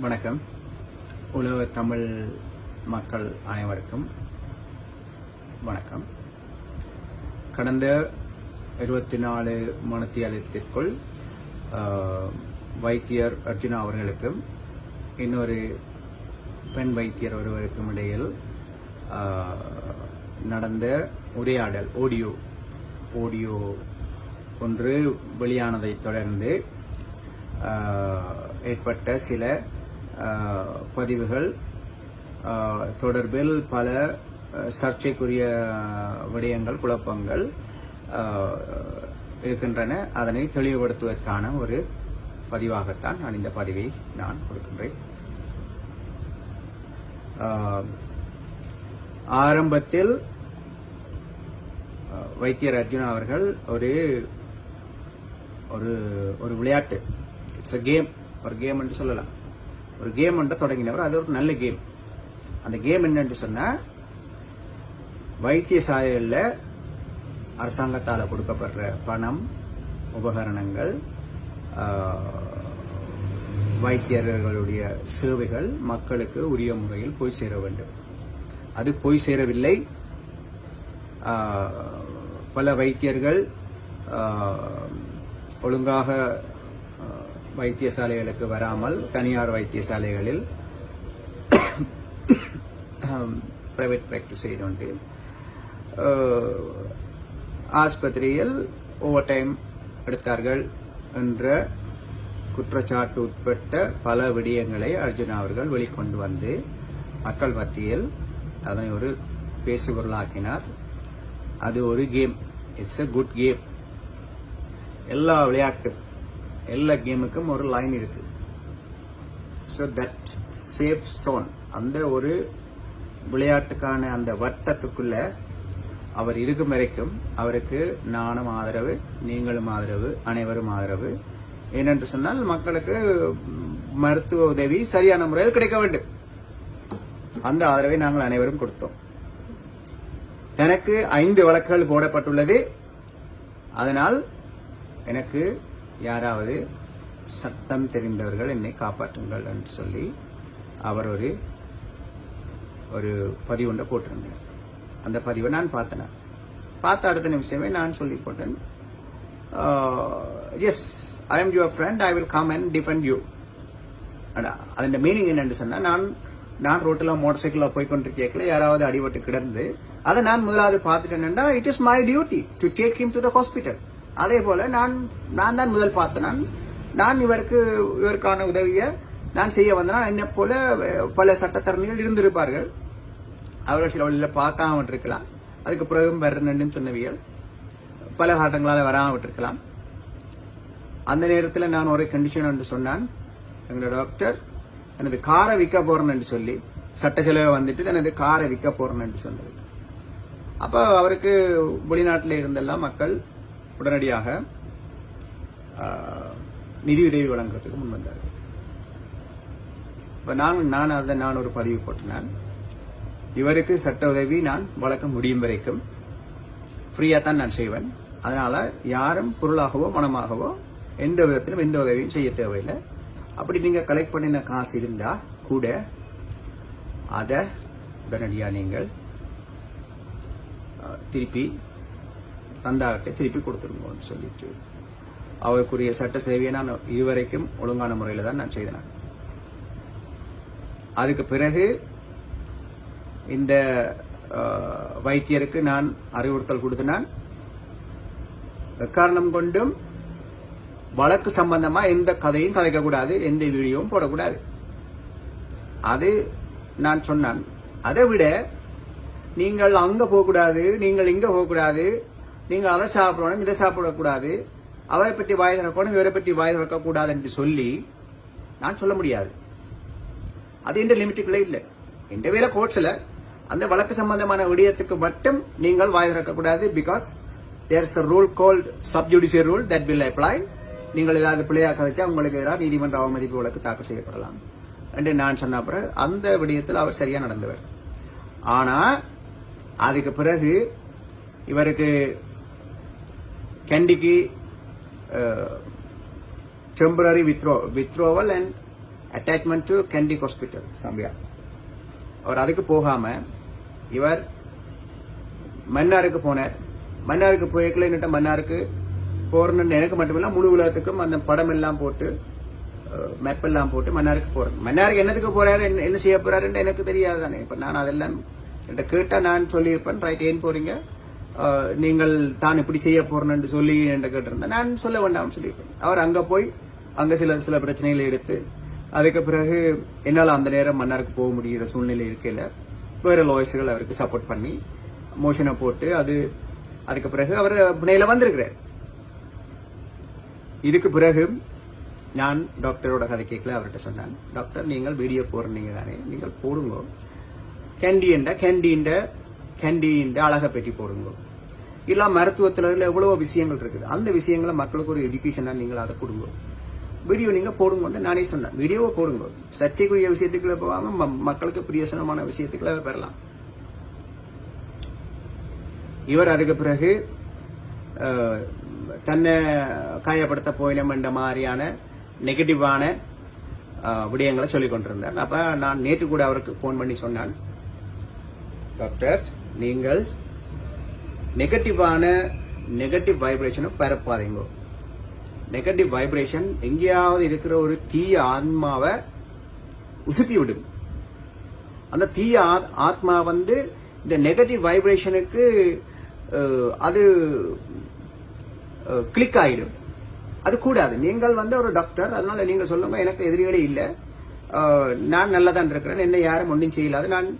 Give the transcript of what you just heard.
வணக்கம். உலக தமிழ் மக்கள் அனைவருக்கும் வணக்கம். கடந்த இருபத்தி நாலு மனத்தியாலயத்திற்குள் வைத்தியர் அர்ஜுனா அவர்களுக்கும் இன்னொரு பெண் வைத்தியர் ஒருவருக்கும் இடையில் நடந்த உரையாடல் ஆடியோ ஆடியோ ஒன்று வெளியானதைத் தொடர்ந்து ஏற்பட்ட சில பதிவுகள். தொடர்பில் பல சர்ச்சைக்குரிய விடயங்கள் குழப்பங்கள் இருக்கின்றன. அதனை தெளிவுபடுத்துவதற்கான ஒரு பதிவாகத்தான் நான் இந்த பதிவை நான் கொடுக்கின்றேன். ஆரம்பத்தில் வைத்தியர் அர்ஜுனா அவர்கள் ஒரு ஒரு ஒரு விளையாட்டு. இட்ஸ் அ கேம் ஒரு கேம் என்று சொல்லலாம். ஒரு கேம் ஒன்றை தொடங்கினவர் அது ஒரு நல்ல கேம் அந்த கேம் என்னன்னு சொன்னா வைத்தியசாலைகளில் அரசாங்கத்தால் கொடுக்கப்படுற பணம் உபகரணங்கள் வைத்தியர்களுடைய சேவைகள் மக்களுக்கு உரிய முறையில் போய் சேர வேண்டும். அது போய் சேரவில்லை. பல வைத்தியர்கள் ஒழுங்காக வைத்தியசாலைகளுக்கு வராமல் தனியார் வைத்தியசாலைகளில் பிரைவேட் ப்ராக்டிஸ் செய்து கொண்டு ஆஸ்பத்திரியில் ஓவர் டைம் எடுத்தார்கள் என்ற குற்றச்சாட்டு உட்பட்ட பல விடயங்களை அர்ஜுனா அவர்கள் வெளிக்கொண்டு வந்து மக்கள் மத்தியில் அதனை ஒரு பேசுபொருளாக்கினார். அது ஒரு game it's a good game எல்லா விளையாட்டு எல்லா கேமுக்கும் ஒரு லைன் இருக்கு. ஸோ தட் சேஃப் சோன் அந்த ஒரு விளையாட்டுக்கான அந்த வட்டத்துக்குள்ள அவர் இருக்கும் வரைக்கும் அவருக்கு நானும் ஆதரவு நீங்களும் ஆதரவு அனைவரும் ஆதரவு. ஏனென்று சொன்னால் மக்களுக்கு மருத்துவ உதவி சரியான முறையில் கிடைக்க வேண்டும். அந்த ஆதரவை நாங்கள் அனைவரும் கொடுத்தோம். எனக்கு ஐந்து வழக்குகள் போடப்பட்டுள்ளது. அதனால் எனக்கு யாராவது சட்டம் தெரிந்தவர்கள் என்னை காப்பாற்றுங்கள் என்று சொல்லி அவர் ஒரு ஒரு பதிவு ஒன்றை போட்டிருந்தார். அந்த பதிவை நான் பார்த்தேன். பார்த்த அடுத்த நிமிஷமே நான் சொல்லி போட்டேன். Yes I am your friend I will come and defend you அதன் மீனிங் என்னன்னு சொன்னால் நான் நான் ரோட்டில் மோட்டர் சைக்கிளில் போய் கொண்டிருக்கேக்கில் யாராவது அடிபட்டு கிடந்து அதை நான் முதலாவது பார்த்துட்டேன்னா it is my duty to take him to the hospital அதே போல நான் நான் தான் முதல் பார்த்தேன் நான் இவருக்கு இவருக்கான உதவியை நான் செய்ய வந்தேன். என்னை போல பல சட்டத்தரணிகள் இருந்திருப்பார்கள். அவர்கள் சில வழியில் பார்க்காம விட்டுருக்கலாம் அதுக்கு பிறகும் வரணுன்னு சொன்னவியல் பல காட்டங்களால் வராமல் விட்டுருக்கலாம் அந்த நேரத்தில் நான் ஒரு கண்டிஷன் என்று சொன்னான். எங்களோட டாக்டர் எனது காரை விற்க போறேன் என்று சொல்லி சட்ட செலவு வந்துட்டு எனது காரை விற்க போறேன் என்று சொன்னது. அப்போ அவருக்கு வெளிநாட்டில் இருந்தெல்லாம் மக்கள் உடனடியாக நிதி உதவி வழங்குறதுக்கு முன் வந்தார். இப்போ நான் நான் அதை நான் ஒரு பதிவு போட்டினேன் இவருக்கு சட்ட உதவி நான் வழங்க முடியும் வரைக்கும் ஃப்ரீயாக தான் நான் செய்வேன். அதனால் யாரும் பொருளாகவோ மனமாகவோ எந்த விதத்திலும் எந்த உதவியும் செய்ய தேவையில்லை. அப்படி நீங்கள் கலெக்ட் பண்ணின காசு இருந்தால் கூட அதை உடனடியாக நீங்கள் திருப்பி தந்தாகிட்ட திருப்பி கொடுத்துருங்கன்னு சொல்லிட்டு அவருக்குரிய சட்ட சேவையை நான் இதுவரைக்கும் ஒழுங்கான முறையில் தான் நான் செய்தேன் அதுக்கு பிறகு இந்த வைத்தியருக்கு நான் அறிவுறுத்தல் கொடுத்தேன். காரணம் கொண்டும் வழக்கு சம்பந்தமா எந்த கதையும் கதைக்கக்கூடாது எந்த வீடியோவும் போடக்கூடாது. அது நான் சொன்னான். அதை விட நீங்கள் அங்க போகக்கூடாது நீங்கள் இங்க போகக்கூடாது நீங்கள் அதை சாப்பிடணும் இதை சாப்பிடக்கூடாது. அவரை பற்றி வாய் திறக்கணும் இவரை பற்றி வாய் திறக்கக்கூடாது என்று சொல்லி நான் சொல்ல முடியாது. அது எந்த லிமிட்டுக்குள்ளே இல்லை. எந்த வேலை கோர்ட்ஸ்ல அந்த வழக்கு சம்பந்தமான விடயத்துக்கு மட்டும் நீங்கள் வாய் திறக்கக்கூடாது because there is rule called sub judicial rule that will apply நீங்கள் ஏதாவது பிள்ளையாக கதைச்சா உங்களுக்கு எதிராக நீதிமன்ற அவமதிப்பு வழக்கு தாக்கல் செய்யப்படலாம். என்று நான் சொன்ன பிறகு அந்த விடயத்தில் அவர் சரியா நடந்தவர். ஆனா அதுக்கு பிறகு இவருக்கு கெண்டிக்கு temporary withdraw withdrawal and attachment to கெண்டிக் hospital Zambia அவர் அதுக்கு போகாம இவர் மன்னாருக்கு போனார். மன்னாருக்கு போய்க்கல என்கிட்ட மன்னாருக்கு போறணும்னு எனக்கு மட்டுமில்ல முழு உலகத்துக்கும் அந்த படம் எல்லாம் போட்டு uh, மேப் எல்லாம் போட்டு மன்னாருக்கு போறேன் மன்னாருக்கு என்னத்துக்கு போறாரு என்ன என்ன செய்ய போறாருன்னு எனக்கு தெரியாது தானே இப்ப நான் அதெல்லாம் என்கிட்ட கேட்டா நான் சொல்லியிருப்பேன் ரைட் ஏன் போறீங்க? நீங்கள் தான் இப்படி செய்ய போறேன்னு சொல்லி என்கிட்ட கேட்டிருந்தேன். நான் சொல்ல வேண்டாம்னு சொல்லியிருப்பேன் அவர் அங்க போய் அங்க சில சில பிரச்சனைகளை எடுத்து அதுக்கு பிறகு என்னால் அந்த நேரம் மன்னருக்கு போக முடிகிற சூழ்நிலை இருக்கையில் வேற லாயர்ஸுகள் அவருக்கு சப்போர்ட் பண்ணி மோஷனை போட்டு அது அதுக்கு பிறகு அவர் புனையில் வந்திருக்கிறார். இதுக்கு பிறகு நான் டாக்டரோட கதை கேட்கல அவர்கிட்ட சொன்னேன் டாக்டர் நீங்கள் வீடியோ போடுறீங்க தானே நீங்கள் போடுங்க. கேண்டீண்ட கேண்டீண்ட கேண்டீண்ட அழகை பெட்டி போடுங்க. இல்ல மருத்துவத்துல எவ்வளவோ விஷயங்கள் இருக்குது. அந்த விஷயங்களை மக்களுக்கு ஒரு எஜுகேஷனா நீங்கள் அதை கொடுங்க. வீடியோ நீங்க போடுங்கன்னு நானே சொன்னேன். வீடியோவை போடுங்க. சர்ச்சைக்குரிய விஷயத்துக்குள்ள போகாம ம- மக்களுக்கு பிரியசனமான விஷயத்துக்குள்ள பெறலாம். இவர் அதுக்கு பிறகு தன்னை காயப்படுத்த போயினம் என்ற மாதிரியான நெகட்டிவான விடயங்களை சொல்லிக் கொண்டிருந்தார். அப்ப நான் நேற்று கூட அவருக்கு போன் பண்ணி சொன்னான். டாக்டர் நீங்கள் நெகட்டிவான நெகட்டிவ் வைப்ரேஷனை பரப்பாதீங்க நெகட்டிவ் வைப்ரேஷன் எங்கேயாவது இருக்கிற ஒரு தீய ஆத்மாவை உசுப்பி விடும். அந்த தீய ஆத்- ஆத்மா வந்து இந்த நெகட்டிவ் வைப்ரேஷனுக்கு அது கிளிக் ஆகிடும் அது கூடாது. நீங்கள் வந்து ஒரு டாக்டர் அதனால நீங்க சொல்லுங்க எனக்கு எதிரிகளே இல்லை. நான் நல்லா தான் இருக்கிறேன் என்ன யாரும் ஒன்றும் செய்யலாது. நான்